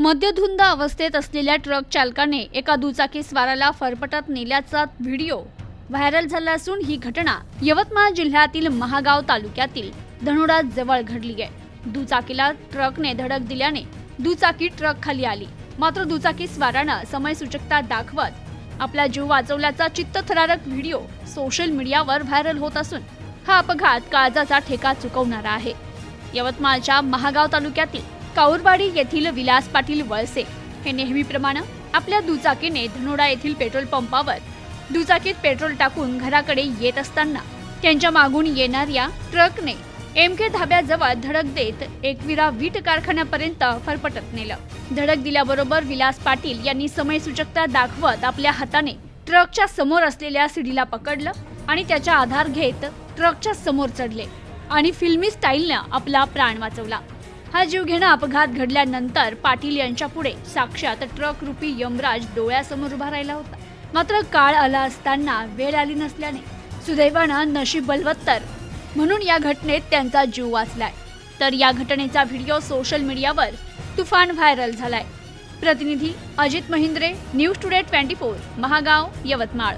मद्यधुंद अवस्थेत असलेल्या ट्रक चालकाने एका दुचाकी स्वाराला फरफटत नेल्याचा व्हिडिओ व्हायरल झाला असून ही घटना यवतमाळ जिल्ह्यातील महागाव तालुक्यातील धनोडा जवळ घडली आहे. दुचाकीला ट्रकने धडक दिल्याने दुचाकी ट्रक खाली आली. मात्र दुचाकी स्वारानं समयसूचकता दाखवत आपला जीव वाचवल्याचा चित्तथरारक व्हिडिओ सोशल मीडियावर व्हायरल होत असून हा अपघात काळजाचा ठेका चुकवणारा आहे. यवतमाळच्या महागाव तालुक्यातील काऊरवाडी येथील विलास पाटील वळसे हे नेहमीप्रमाणे आपल्या दुचाकीने धनोडा येथील पेट्रोल पंपावर दुचाकीत पेट्रोल टाकून घराकडे येत असताना त्यांच्या मागून येणाऱ्या ट्रकने एम के धाब्याजवळ धडक देत एकविरा वीट कारखान्यापर्यंत फरफटत नेलं. धडक दिल्याबरोबर विलास पाटील यांनी समयसूचकता दाखवत आपल्या हाताने ट्रकच्या समोर असलेल्या सिडीला पकडलं आणि त्याचा आधार घेत ट्रकच्या समोर चढले आणि फिल्मी स्टाईलनं आपला प्राण वाचवला. हा जीवघेणा अपघात घडल्यानंतर पाटील यांच्या पुढे साक्षात ट्रक रुपी यमराज डोळ्यासमोर उभा राहिला होता. मात्र काळ आला असताना वेळ आली नसल्याने सुदैवानं नशीब बलवत्तर म्हणून या घटनेत त्यांचा जीव वाचलाय. तर या घटनेचा व्हिडिओ सोशल मीडियावर तुफान व्हायरल झालाय. प्रतिनिधी Ajit Mahindre news today twenty four Mahagaon Yavatmal.